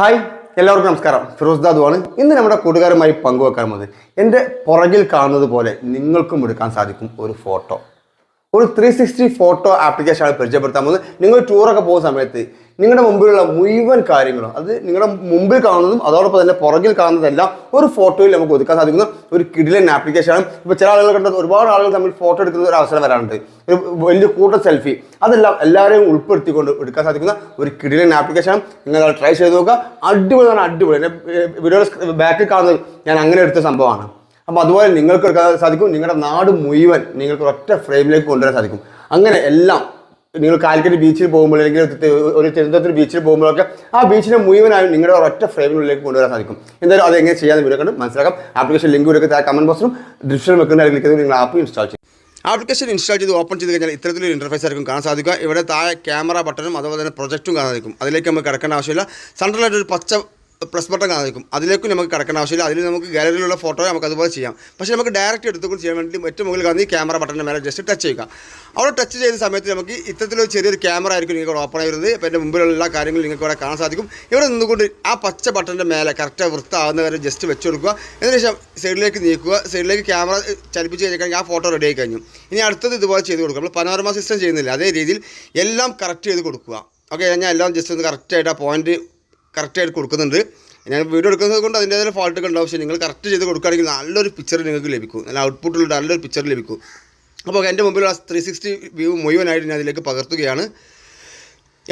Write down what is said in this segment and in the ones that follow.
Hi എല്ലാവർക്കും നമസ്കാരം. ഫിറോസ് ദാദുവാണ്. ഇന്ന് നമ്മുടെ കൂട്ടുകാരുമായി പങ്കുവെക്കാൻ പോകുന്നത് എന്റെ പുറകിൽ കാണുന്നത് പോലെ നിങ്ങൾക്കും എടുക്കാൻ സാധിക്കും ഒരു ഫോട്ടോ. ഒരു ത്രീ സിക്സ്റ്റി ഫോട്ടോ ആപ്ലിക്കേഷനാണ് പരിചയപ്പെടുത്താൻ പോകുന്നത്. നിങ്ങൾ ടൂറൊക്കെ പോകുന്ന സമയത്ത് നിങ്ങളുടെ മുമ്പിലുള്ള മുഴുവൻ കാര്യങ്ങളും അത് നിങ്ങളുടെ മുമ്പിൽ കാണുന്നതും അതോടൊപ്പം തന്നെ പുറകിൽ കാണുന്നതെല്ലാം ഒരു ഫോട്ടോയിൽ നമുക്ക് ഒതുക്കാൻ സാധിക്കുന്ന ഒരു കിഡിലൻ ആപ്ലിക്കേഷനാണ് ഇപ്പോൾ ചില ആളുകൾ കണ്ടത് ഒരുപാട് ആളുകൾ തമ്മിൽ ഫോട്ടോ എടുക്കുന്ന ഒരു അവസരം വരാറുണ്ട്. ഒരു വലിയ കൂട്ടം സെൽഫി അതെല്ലാം എല്ലാവരെയും ഉൾപ്പെടുത്തിക്കൊണ്ട് എടുക്കാൻ സാധിക്കുന്ന ഒരു കിഡിലൻ ആപ്ലിക്കേഷനാണ് നിങ്ങൾ ട്രൈ ചെയ്ത് നോക്കുക. അടിപൊളിയാണ് അടിപൊളി. എന്റെ വീഡിയോയുടെ ബാക്കിൽ കാണുന്നത് ഞാൻ അങ്ങനെ എടുത്ത സംഭവമാണ്. അപ്പോൾ അതുപോലെ നിങ്ങൾക്ക് എടുക്കാൻ സാധിക്കും. നിങ്ങളുടെ നാട് മുഴുവൻ നിങ്ങൾക്ക് ഒറ്റ ഫ്രെയിമിലേക്ക് കൊണ്ടുവരാൻ സാധിക്കും. അങ്ങനെ എല്ലാം നിങ്ങൾ കാലിക്കറ്റ് ബീച്ചിൽ പോകുമ്പോൾ അല്ലെങ്കിൽ ഒരു തിരുവനന്തപുരത്ത് ബീച്ചിൽ പോകുമ്പോഴൊക്കെ ആ ബീച്ചിനെ മുഴുവനായും നിങ്ങളുടെ ഒരൊറ്റ ഫ്രെയിമിനുള്ളിലേക്ക് കൊണ്ടുവരാൻ സാധിക്കും. എന്തായാലും അത് എങ്ങനെ ചെയ്യാൻ വീഡിയോ കണ്ട് മനസ്സിലാക്കാം. ആപ്ലിക്കേഷൻ ലിങ്ക് താഴെ കമന്റ് ബോക്സിലും ഡിസ്ക്രിപ്ഷൻ വെക്കുന്ന ക്ലിക്ക് ചെയ്ത് നിങ്ങൾ ആപ്പ് ഇൻസ്റ്റാൾ ചെയ്യും ആപ്ലിക്കേഷൻ ഇൻസ്റ്റാൾ ചെയ്ത് ഓപ്പൺ ചെയ്ത് കഴിഞ്ഞാൽ ഇത്തരത്തിലൊരു ഇന്റർഫേസ് ആയിരിക്കും കാണാൻ സാധിക്കുക. ഇവിടെ താഴെ ക്യാമറ ബട്ടണും അതുപോലെ തന്നെ പ്രൊജക്റ്റും കാണാൻ സാധിക്കും. അതിലേക്ക് നമുക്ക് കിടക്കേണ്ട ആവശ്യമില്ല. സെൻട്രലായിട്ട് ഒരു പച്ച പ്ലസ് ബട്ടൺ കാണാൻ സാധിക്കും അതിലേക്കും നമുക്ക് കിടക്കേണ്ട ആവശ്യമില്ല. അതിൽ നമുക്ക് ഗാലറിയിലുള്ള ഫോട്ടോ നമുക്ക് അതുപോലെ ചെയ്യാം. പക്ഷേ നമുക്ക് ഡയറക്റ്റ് എടുത്തുകൊണ്ട് ചെയ്യാൻ വേണ്ടി ഏറ്റവും മുകളിൽ കാണുന്ന ഈ ക്യാമറ ബട്ടന്റെ മേലെ ജസ്റ്റ് ടച്ച് ചെയ്യുക. അവിടെ ടച്ച് ചെയ്ത സമയത്ത് നമുക്ക് ഇത്തരത്തിലൊരു ചെറിയൊരു ക്യാമറ ആയിരിക്കും നിങ്ങൾക്ക് ഓപ്പൺ ആയിരുന്നത്. ഇപ്പോൾ എന്റെ മുമ്പിലുള്ള എല്ലാ കാര്യങ്ങളും നിങ്ങൾക്ക് ഇവിടെ കാണാൻ സാധിക്കും. ഇവിടെ നിന്നുകൊണ്ട് ആ പച്ച ബട്ടന്റെ മേലെ കറക്റ്റ് വൃത്താവുന്ന വരെ ജസ്റ്റ് വെച്ച് കൊടുക്കുക. അതിനുശേഷം സൈഡിലേക്ക് നീക്കുക. സൈഡിലേക്ക് ക്യാമറ ചലിപ്പിച്ച് കഴിഞ്ഞാൽ ആ ഫോട്ടോ റെഡി ആയി കഴിഞ്ഞു. ഇനി അടുത്തത് ഇതുപോലെ ചെയ്ത് കൊടുക്കുക. നമ്മൾ പനോരമ സിസ്റ്റം ചെയ്യുന്നില്ല. അതേ രീതിയിൽ എല്ലാം കറക്റ്റ് ചെയ്ത് കൊടുക്കുക. ഓക്കെ ഞാൻ എല്ലാം ജസ്റ്റ് ഒന്ന് കറക്റ്റായിട്ട് ആ പോയിന്റ് കറക്റ്റായിട്ട് കൊടുക്കുന്നുണ്ട്. ഞാൻ വീഡിയോ എടുക്കുന്നത് കൊണ്ട് അതിന്റേതായ ഫോൾട്ടൊക്കെ ഉണ്ടാവും പക്ഷേ നിങ്ങൾ കറക്റ്റ് ചെയ്ത് കൊടുക്കുകയാണെങ്കിൽ നല്ലൊരു പിക്ചർ നിങ്ങൾക്ക് ലഭിക്കും. നല്ല ഔട്ട്പുട്ടുള്ള നല്ലൊരു പിക്ചർ ലഭിക്കും. അപ്പോൾ എന്റെ മുമ്പിലുള്ള ത്രീ സിക്സ്റ്റി വ്യൂ മുഴുവനായിട്ട് ഞാൻ അതിലേക്ക് പകർത്തുകയാണ്.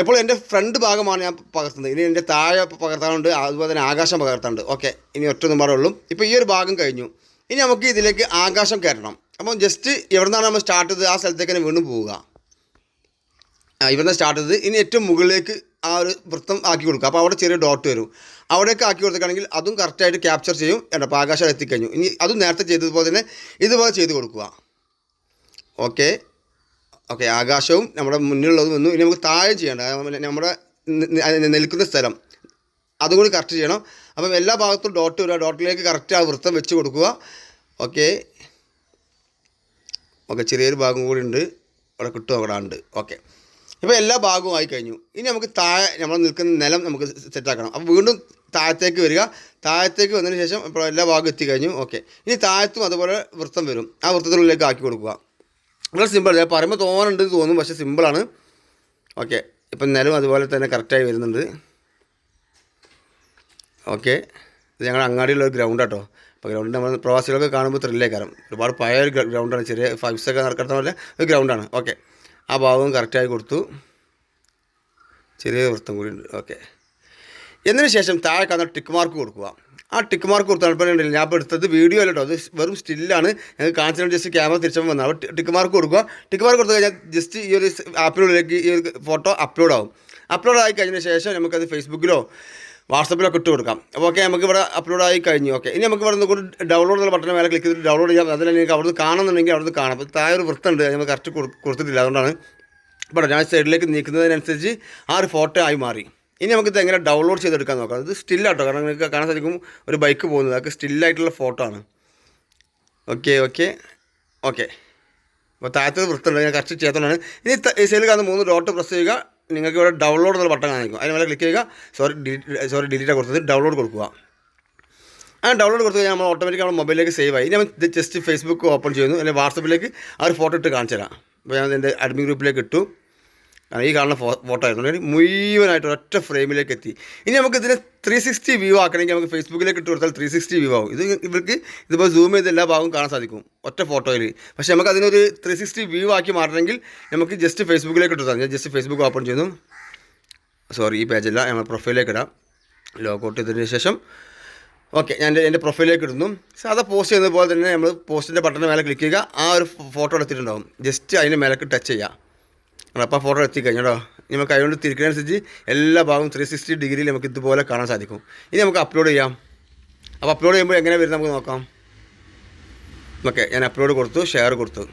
എപ്പോൾ എന്റെ ഫ്രണ്ട് ഭാഗമാണ് ഞാൻ പകർത്തുന്നത്. ഇനി എന്റെ താഴെ പകർത്താനുണ്ട്. അതുപോലെ തന്നെ ആകാശം പകർത്താനുണ്ട്. ഓക്കെ ഇനി ഒറ്റ നമ്പറേ ഉള്ളൂ. ഇപ്പോൾ ഈ ഒരു ഭാഗം കഴിഞ്ഞു. ഇനി നമുക്ക് ഇതിലേക്ക് ആകാശം കയറണം. അപ്പോൾ ജസ്റ്റ് എവിടെ നിന്നാണ് നമ്മൾ സ്റ്റാർട്ട് ചെയ്തത്. ആ സ്ഥലത്തേക്ക് തന്നെ വീണ്ടും പോവുക. ഇവിടെ ഇവിടുന്ന് സ്റ്റാർട്ട് ചെയ്തത്. ഇനി ഏറ്റവും മുകളിലേക്ക് ആ ഒരു വൃത്തം ആക്കി കൊടുക്കുക. അപ്പോൾ അവിടെ ചെറിയ ഡോട്ട് വരും. അവിടെയൊക്കെ ആക്കി കൊടുക്കുകയാണെങ്കിൽ അതും കറക്റ്റായിട്ട് ക്യാപ്ചർ ചെയ്യും. എന്താ അപ്പോൾ ആകാശം എത്തിക്കഴിഞ്ഞു. ഇനി അതും നേരത്തെ ചെയ്തതുപോലെ തന്നെ ഇതുപോലെ ചെയ്ത് കൊടുക്കുക. ഓക്കെ ഓക്കെ ആകാശവും നമ്മുടെ മുന്നിലുള്ളതും വന്നു. ഇനി നമുക്ക് താഴെ ചെയ്യേണ്ട. നമ്മുടെ നിൽക്കുന്ന സ്ഥലം. അതും കൂടി കറക്റ്റ് ചെയ്യണം. അപ്പം എല്ലാ ഭാഗത്തും ഡോട്ട് വരിക ഡോട്ടിലേക്ക് കറക്റ്റ് ആ വൃത്തം വെച്ച് കൊടുക്കുക. ഓക്കെ ഓക്കെ ചെറിയൊരു ഭാഗം കൂടി ഉണ്ട്. അവിടെ കിട്ടും അവിടെ ഉണ്ട്. ഓക്കെ ഇപ്പോൾ എല്ലാ ഭാഗവും ആയി കഴിഞ്ഞു ഇനി നമുക്ക് താഴെ നമ്മൾ നിൽക്കുന്ന നിലം നമുക്ക് സെറ്റാക്കണം. അപ്പോൾ വീണ്ടും താഴത്തേക്ക് വരിക. താഴത്തേക്ക് വന്നതിന് ശേഷം ഇപ്പോൾ എല്ലാ ഭാഗവും എത്തിക്കഴിഞ്ഞു. ഓക്കെ. ഇനി താഴത്തും അതുപോലെ വൃത്തം വരും. ആ വൃത്തത്തിനുള്ളിലേക്ക് ആക്കി കൊടുക്കുക. വളരെ സിമ്പിൾ പറയുമ്പോൾ തോന്നുന്നുണ്ട് തോന്നും. പക്ഷേ സിമ്പിളാണ് ഓക്കെ. ഇപ്പം നിലം അതുപോലെ തന്നെ കറക്റ്റായി വരുന്നുണ്ട്. ഓക്കെ. ഇത് ഞങ്ങളുടെ അങ്ങാടിയുള്ള ഒരു ഗ്രൗണ്ട് കേട്ടോ അപ്പോൾ ഗ്രൗണ്ട് നമ്മൾ പ്രവാസികളൊക്കെ കാണുമ്പോൾ ത്രില്ലേ കാരണം ഒരുപാട് പഴയ ഒരു ഗ്രൗണ്ടാണ് ചെറിയ ഫൈവ്സ് ഒക്കെ നടക്കുന്ന പോലെ ഒരു ഗ്രൗണ്ടാണ് ഓക്കെ. ആ ഭാഗവും കറക്റ്റായി കൊടുത്തു. ചെറിയ വൃത്തം കൂടി ഉണ്ട്. ഓക്കെ എന്നതിന് ശേഷം താഴെ കാണുന്ന ടിക്ക് മാർക്ക് കൊടുക്കുക. ആ ടിക്ക് മാർക്ക് കൊടുത്താൽ ഉണ്ടല്ലോ ഞാൻ ഇപ്പോൾ എടുത്തത് വീഡിയോ അല്ല കേട്ടോ അത് വെറും സ്റ്റില്ലാണ് ഞങ്ങൾ കാണിച്ചു ജസ്റ്റ് ക്യാമറ തിരിച്ചപ്പോൾ വന്നത് അപ്പോൾ ടിക്ക് മാർക്ക് കൊടുക്കുക. ടിക്ക് മാർക്ക് കൊടുത്തു കഴിഞ്ഞാൽ ജസ്റ്റ് ഈ ഒരു ആപ്പിനുള്ളിലേക്ക് ഈ ഒരു ഫോട്ടോ അപ്ലോഡ് ആവും. അപ്ലോഡ് ആയി കഴിഞ്ഞ ശേഷം നമുക്കത് ഫേസ്ബുക്കിലോ വാട്സപ്പിലൊക്കെ ഇട്ട് കൊടുക്കാം. അപ്പോൾ ഓക്കെ നമുക്ക് ഇവിടെ അപ്ലോഡ് ആയി കഴിഞ്ഞു. ഓക്കെ ഇനി നമുക്ക് ഇവിടെ നിന്ന് ഡൗൺലോഡ് എന്നുള്ള ബട്ടൺ മേലെ ക്ലിക്ക് ചെയ്തിട്ട് ഡൗൺലോഡ് ചെയ്യാം. അതിൽ നിങ്ങൾക്ക് അവിടുന്ന് കാണുന്നുണ്ടെങ്കിൽ അവിടുന്ന് കാണാം. അപ്പോൾ താഴെ ഒരു വൃത്തമുണ്ട് നമ്മൾ കറക്റ്റ് കൊടുത്തിട്ടില്ല. അതുകൊണ്ടാണ് ഇവിടെ ഞാൻ സൈഡിലേക്ക് നീക്കുന്നതിനനുസരിച്ച് ആ ഒരു ഫോട്ടോ ആയി മാറി. ഇനി നമുക്ക് ഇത് എങ്ങനെ ഡൗൺലോഡ് ചെയ്തെടുക്കാൻ നോക്കാം. ഇത് സ്റ്റില്ലാട്ടോ കാരണം നിങ്ങൾക്ക് കാണാൻ സാധിക്കും ഒരു ബൈക്ക് പോകുന്നത്. അതൊക്കെ സ്റ്റില്ലായിട്ടുള്ള ഫോട്ടോ ആണ്. ഓക്കെ ഓക്കെ ഓക്കെ അപ്പോൾ താഴത്തെ വൃത്തമുണ്ട് ഞാൻ കറക്റ്റ് ചെയ്യാത്തതാണ് ഇനി സൈഡിൽ കാണുന്ന മൂന്ന് ഡോട്ട് പ്രസ് ചെയ്യുക. നിങ്ങൾക്ക് ഇവിടെ ഡൗൺലോഡ് എന്നുള്ള ബട്ടൺ കാണിക്കും. അതിന് മേലെ ക്ലിക്ക് ചെയ്യുക. സോറി സോറി ഡിലീറ്റ് കൊടുത്തത്. ഡൗൺലോഡ് കൊടുക്കുക. ആ ഡൗൺലോഡ് കൊടുത്തു കഴിഞ്ഞാൽ നമ്മൾ ഓട്ടോമാറ്റിക് നമ്മുടെ മൊബൈലിലേക്ക് സേവ് ആയി. ഞാൻ ജസ്റ്റ് ഫേസ്ബുക്ക് ഓപ്പൺ ചെയ്യുന്നു. അല്ലെങ്കിൽ വാട്സപ്പിലേക്ക് ആ ഒരു ഫോട്ടോ ഇട്ട് കാണിച്ചു തരാം അപ്പോൾ ഞാൻ എന്റെ അഡ്മിൻ ഗ്രൂപ്പിലേക്ക് ഇട്ടു. ഈ കാണുന്ന ഫോ ഫോട്ടോ ആയിരുന്നു. മുഴുവനായിട്ട് ഒറ്റ ഫ്രെയിമിലേക്ക് എത്തി. ഇനി നമുക്ക് ഇതിനെ ത്രീ സിക്സ്റ്റി വ്യൂ ആക്കണമെങ്കിൽ നമുക്ക് ഫേസ്ബുക്കിലേക്ക് ഇട്ട് കൊടുത്താൽ ത്രീ സിക്സ്റ്റി വ്യൂ ആവും. ഇത് ഇവർക്ക് ഇതിപ്പോൾ സൂം ചെയ്ത് എല്ലാ ഭാഗവും കാണാൻ സാധിക്കും. ഒറ്റ ഫോട്ടോയിൽ പക്ഷേ നമുക്ക് അതിനൊരു ത്രീ സിക്സ്റ്റി വ്യൂ ആക്കി മാറണമെങ്കിൽ നമുക്ക് ജസ്റ്റ് ഫേസ്ബുക്കിലേക്ക് ഇട്ട് ഞാൻ ജസ്റ്റ് ഫേസ്ബുക്ക് ഓപ്പൺ ചെയ്യുന്നു. സോറി ഈ പേജല്ല നമ്മൾ പ്രൊഫൈലിലേക്ക് ഇടാം. ലോഗൗട്ട് ചെയ്തതിന് ശേഷം. ഓക്കെ ഞാൻ എന്റെ പ്രൊഫൈലിലേക്ക് ഇടുന്നു. സാധാ പോസ്റ്റ് ചെയ്യുന്നത് പോലെ തന്നെ നമ്മൾ പോസ്റ്റിന്റെ ബട്ടന്റെ മേലെ ക്ലിക്ക് ചെയ്യുക. ആ ഒരു ഫോട്ടോ എടുത്തിട്ടുണ്ടാവും ജസ്റ്റ് അതിന്റെ മേലേക്ക് ടച്ച് ചെയ്യുക. അപ്പോൾ ഫോട്ടോ എത്തിക്കഴിഞ്ഞു ഇനി നമുക്ക് അതുകൊണ്ട് തിരിക്കുന്നതനുസരിച്ച് എല്ലാ ഭാഗവും ത്രീ സിക്സ്റ്റി ഡിഗ്രിയിൽ നമുക്ക് ഇതുപോലെ കാണാൻ സാധിക്കും. ഇനി നമുക്ക് അപ്ലോഡ് ചെയ്യാം. അപ്പോൾ അപ്ലോഡ് ചെയ്യുമ്പോൾ എങ്ങനെ വരും നമുക്ക് നോക്കാം. ഓക്കെ ഞാൻ അപ്ലോഡ് കൊടുത്തു ഷെയർ കൊടുത്തു.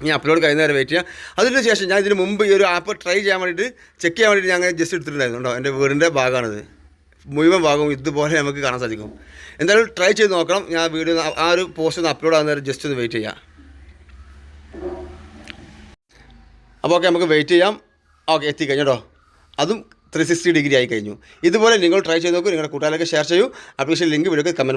ഇനി അപ്ലോഡ് കഴിയുന്നവരെ വെയിറ്റ് ചെയ്യാം. അതിന് ശേഷം ഞാൻ ഇതിന് മുമ്പ് ഈ ഒരു ആപ്പ് ട്രൈ ചെയ്യാൻ വേണ്ടിയിട്ട് ചെക്ക് ചെയ്യാൻ വേണ്ടിയിട്ട് ഞാൻ ജസ്റ്റ് എടുത്തിട്ടുണ്ടായിരുന്നു കേട്ടോ എന്റെ വീടിന്റെ ഭാഗമാണിത്. മുഴുവൻ ഭാഗവും ഇതുപോലെ നമുക്ക് കാണാൻ സാധിക്കും. എന്തായാലും ട്രൈ ചെയ്ത് നോക്കണം. ഞാൻ വീഡിയോ ആ ഒരു പോസ്റ്റ് ഒന്ന് അപ്ലോഡ് ആകുന്നവരെ ജസ്റ്റ് ഒന്ന് വെയിറ്റ് ചെയ്യാം. അപ്പോൾ ഓക്കെ നമുക്ക് വെയിറ്റ് ചെയ്യാം. ഓക്കെ എത്തിക്കഴിഞ്ഞു കേട്ടോ അതും ത്രീ സിക്സ്റ്റി ഡിഗ്രി ആയി കഴിഞ്ഞു. ഇതുപോലെ നിങ്ങൾ ട്രൈ ചെയ്ത് നോക്കൂ നിങ്ങളുടെ കൂട്ടുകാരിലേക്ക് ഷെയർ ചെയ്യൂ. അപ്ലിക്കേഷൻ ലിങ്ക് വീഡിയോക്ക് കമന്റ്